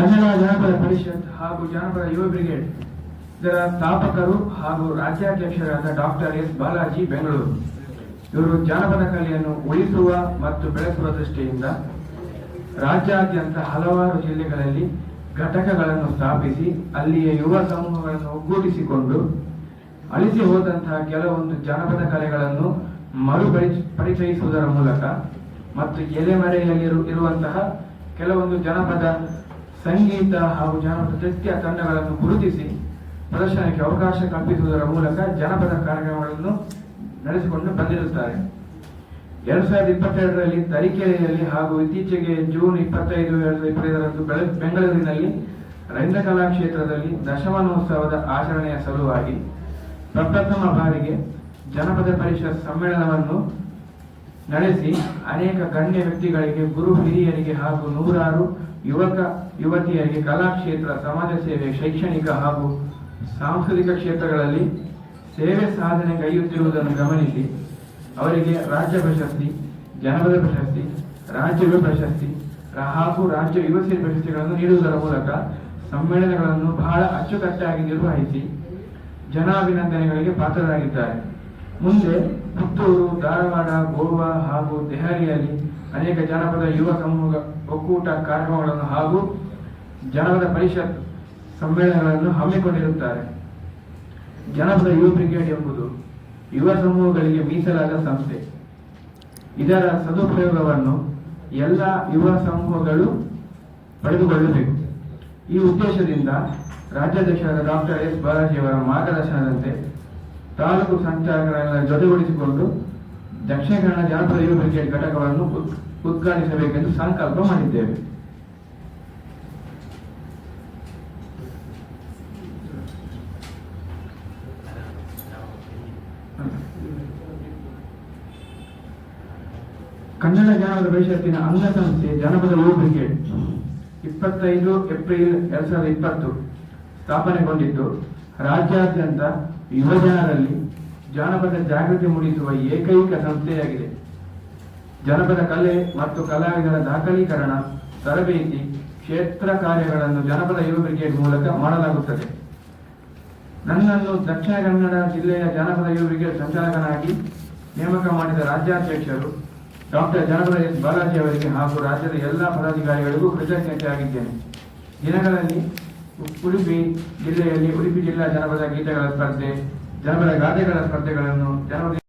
ಕನ್ನಡ ಜಾನಪದ ಪರಿಷತ್ ಹಾಗೂ ಜಾನಪದ ಯುವ ಬ್ರಿಗೇಡ್, ಇದರ ಸ್ಥಾಪಕರು ಹಾಗೂ ರಾಜ್ಯಾಧ್ಯಕ್ಷರಾದ ಡಾಕ್ಟರ್ ಎಸ್ ಬಾಲಾಜಿ ಬೆಂಗಳೂರು. ಇವರು ಜಾನಪದ ಕಲೆಯನ್ನು ಉಳಿಸುವ ಮತ್ತು ಬೆಳೆಸುವ ದೃಷ್ಟಿಯಿಂದ ರಾಜ್ಯಾದ್ಯಂತ ಹಲವಾರು ಜಿಲ್ಲೆಗಳಲ್ಲಿ ಘಟಕಗಳನ್ನು ಸ್ಥಾಪಿಸಿ, ಅಲ್ಲಿಯ ಯುವ ಸಮೂಹಗಳನ್ನು ಒಗ್ಗೂಡಿಸಿಕೊಂಡು ಅಳಿಸಿ ಹೋದಂತಹ ಕೆಲವೊಂದು ಜಾನಪದ ಕಲೆಗಳನ್ನು ಮರು ಪರಿಚ- ಪರಿಚಯಿಸುವುದರ ಮೂಲಕ ಮತ್ತು ಎಲೆಮರೆಯಲ್ಲಿ ಇರು- ಇರುವಂತಹ ಕೆಲವೊಂದು ಜನಪದ ಸಂಗೀತ ಹಾಗೂ ಜಾನಪದ ನೃತ್ಯ ತಂಡಗಳನ್ನು ಗುರುತಿಸಿ ಪ್ರದರ್ಶನಕ್ಕೆ ಅವಕಾಶ ಕಲ್ಪಿಸುವುದರ ಮೂಲಕ ಜನಪದ ಕಾರ್ಯಕ್ರಮಗಳನ್ನು ನಡೆಸಿಕೊಂಡು ಬಂದಿರುತ್ತಾರೆ. ಎರಡ್ ಸಾವಿರದ ಇಪ್ಪತ್ತೆರಡರಲ್ಲಿ ತರೀಕೆರೆಯಲ್ಲಿ ಹಾಗೂ ಇತ್ತೀಚೆಗೆ ಜೂನ್ ಇಪ್ಪತ್ತೈದು, ಎರಡ್ ಸಾವಿರದ ಇಪ್ಪತ್ತೈದರಂದು ಬೆಂಗಳೂರಿನಲ್ಲಿ ರಂಗಕಲಾ ಕ್ಷೇತ್ರದಲ್ಲಿ ದಶಮಾನೋತ್ಸವದ ಆಚರಣೆಯ ಸಲುವಾಗಿ ಪ್ರಪ್ರಥಮ ಬಾರಿಗೆ ಜನಪದ ಪರಿಷತ್ ಸಮ್ಮೇಳನವನ್ನು ನಡೆಸಿ ಅನೇಕ ಗಣ್ಯ ವ್ಯಕ್ತಿಗಳಿಗೆ, ಗುರು ಹಿರಿಯರಿಗೆ ಹಾಗೂ ನೂರಾರು ಯುವಕ, ಯುವತಿಯರಿಗೆ ಕಲಾಕ್ಷೇತ್ರ ಸಮಾಜ ಸೇವೆ, ಶೈಕ್ಷಣಿಕ ಹಾಗೂ ಸಾಂಸ್ಕೃತಿಕ ಕ್ಷೇತ್ರಗಳಲ್ಲಿ ಸೇವೆ ಸಾಧನೆ ಕೈಯುತ್ತಿರುವುದನ್ನು ಗಮನಿಸಿ. ಅವರಿಗೆ ರಾಜ್ಯ ಪ್ರಶಸ್ತಿ, ಜನಪದ ಪ್ರಶಸ್ತಿ ರಾಜ್ಯ ಯುವ ಪ್ರಶಸ್ತಿ ಹಾಗೂ ರಾಜ್ಯ ಯುವ ಪ್ರಶಸ್ತಿಗಳನ್ನು ನೀಡುವುದರ ಮೂಲಕ ಸಮ್ಮೇಳನಗಳನ್ನು ಬಹಳ ಅಚ್ಚುಕಟ್ಟಾಗಿ ನಿರ್ವಹಿಸಿ ಜನಾಭಿನಂದನೆಗಳಿಗೆ ಪಾತ್ರರಾಗಿದ್ದಾರೆ. ಮುಂದೆ ಪುತ್ತೂರು ಧಾರವಾಡ, ಗೋವಾ ಹಾಗೂ ದೆಹಲಿಯಲ್ಲಿ ಅನೇಕ ಜನಪದ ಯುವ ಸಮೂಹ ಒಕ್ಕೂಟ ಕಾರ್ಯಕ್ರಮಗಳನ್ನು ಹಾಗೂ ಜನಪದ ಪರಿಷತ್ ಸಮ್ಮೇಳನಗಳನ್ನು ಹಮ್ಮಿಕೊಂಡಿರುತ್ತಾರೆ. ಜನಪದ ಯುವ ಬ್ರಿಗೇಡ್ ಎಂಬುದು ಯುವ ಸಮೂಹಗಳಿಗೆ ಮೀಸಲಾದ ಸಂಸ್ಥೆ. ಇದರ ಸದುಪಯೋಗವನ್ನು ಎಲ್ಲ ಯುವ ಸಮೂಹಗಳು ಪಡೆದುಕೊಳ್ಳಬೇಕು. ಈ ಉದ್ದೇಶದಿಂದ ರಾಜ್ಯಾಧ್ಯಕ್ಷರಾದ ಡಾಕ್ಟರ್ ಎಸ್ ಬಾಲಾಜಿ ಅವರ ಮಾರ್ಗದರ್ಶನದಂತೆ ತಾಲೂಕು ಸಂಚಾಲಕರನ್ನ ಜೊತೆಗೊಳಿಸಿಕೊಂಡು ದಕ್ಷಿಣ ಜಾನಪದ ಯುವ ಬ್ರಿಗೇಡ್ ಘಟಕವನ್ನು ಉದ್- ಉದ್ಘಾಟಿಸಬೇಕೆಂದು ಸಂಕಲ್ಪ ಮಾಡಿದ್ದೇವೆ. ಕನ್ನಡ ಜಾನಪದ ಪರಿಷತ್ತಿನ ಅಂಗಸಂಸ್ಥೆ ಜನಪದ ಯುವ ಬ್ರಿಗೇಡ್ ಇಪ್ಪತ್ತೈದು ಏಪ್ರಿಲ್ ಎರಡ್ ಸಾವಿರದ ಇಪ್ಪತ್ತು ಸ್ಥಾಪನೆಗೊಂಡಿದ್ದು ರಾಜ್ಯಾದ್ಯಂತ ಯುವಜನರಲ್ಲಿ ಜಾನಪದ ಜಾಗೃತಿ ಮೂಡಿಸುವ ಏಕೈಕ ಸಂಸ್ಥೆಯಾಗಿದೆ. ಜನಪದ ಕಲೆ ಮತ್ತು ಕಲಾವಿದರ ದಾಖಲೀಕರಣ, ತರಬೇತಿ, ಕ್ಷೇತ್ರ ಕಾರ್ಯಗಳನ್ನು ಜನಪದ ಯುವ ಬ್ರಿಗೇಡ್ ಮೂಲಕ ಮಾಡಲಾಗುತ್ತದೆ. ನನ್ನನ್ನು ದಕ್ಷಿಣ ಕನ್ನಡ ಜಿಲ್ಲೆಯ ಜನಪದ ಯುವ ಬ್ರಿಗೇಡ್ ಸಂಚಾಲಕನಾಗಿ ನೇಮಕ ಮಾಡಿದ ರಾಜ್ಯಾಧ್ಯಕ್ಷರು ಡಾಕ್ಟರ್ ಜನಪದ ಎಸ್. ಬಾಲಾಜಿ ಅವರಿಗೆ ಹಾಗೂ ರಾಜ್ಯದ ಎಲ್ಲ ಪದಾಧಿಕಾರಿಗಳಿಗೂ ಕೃತಜ್ಞತೆಯಾಗಿದ್ದೇನೆ. ದಿನಗಳಲ್ಲಿ ಉ- ಉಡುಪಿ ಜಿಲ್ಲೆಯಲ್ಲಿ ಉಡುಪಿ ಜಿಲ್ಲಾ ಜನಪದ ಗೀತೆಗಳ ಸ್ಪರ್ಧೆ ಜನಪದ ಗಾದೆಗಳ ಸ್ಪರ್ಧೆಗಳನ್ನು ಜನಪದ